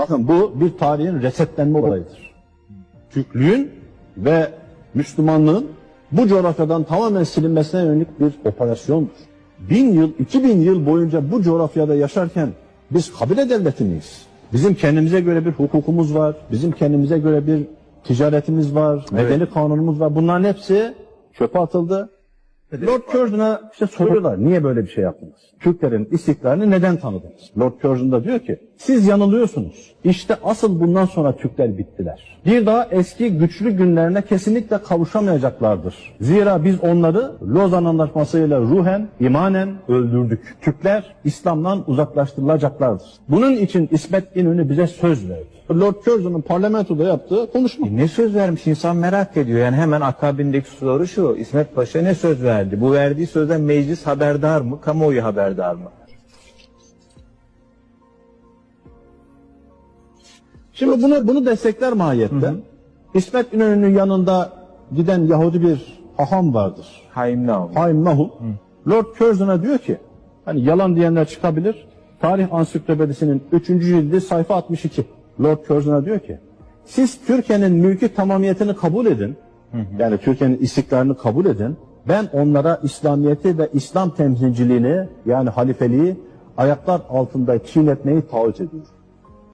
Bakın bu bir tarihin resetlenme olayıdır. Türklüğün ve Müslümanlığın bu coğrafyadan tamamen silinmesine yönelik bir operasyondur. Bin yıl, iki bin yıl boyunca bu coğrafyada yaşarken biz kabile devleti miyiz? Bizim kendimize göre bir hukukumuz var, bizim kendimize göre bir ticaretimiz var, medeni kanunumuz var. Bunların hepsi çöpe atıldı. Lord Curzon'a işte soruyorlar niye böyle bir şey yaptınız? Türklerin istiklalini neden tanıdınız? Lord Curzon da diyor ki siz yanılıyorsunuz. İşte asıl bundan sonra Türkler bittiler. Bir daha eski güçlü günlerine kesinlikle kavuşamayacaklardır. Zira biz onları Lozan Anlaşması'yla ruhen, imanen öldürdük. Türkler İslam'dan uzaklaştırılacaklardır. Bunun için İsmet İnönü bize söz verdi. Lord Curzon'un parlamentoda yaptığı konuşma. E, Ne söz vermiş insan merak ediyor. Yani hemen akabindeki soru şu. İsmet Paşa ne söz verdi? Bu verdiği sözden meclis haberdar mı? Kamuoyu haberdar mı? Şimdi bunu bunu destekler mahiyette. İsmet İnönü'nün yanında giden Yahudi bir haham vardır. Haim Naum. Haim Nahum. Lord Curzon'a diyor ki hani yalan diyenler çıkabilir. Tarih Ansiklopedisi'nin 3. cildi sayfa 62. Lord Curzon'a diyor ki siz Türkiye'nin mülkü tamamiyetini kabul edin. Yani Türkiye'nin istiklalini kabul edin. Ben onlara İslamiyeti ve İslam temsilciliğini yani halifeliği ayaklar altında çiğnetmeyi taahhüt ediyorum.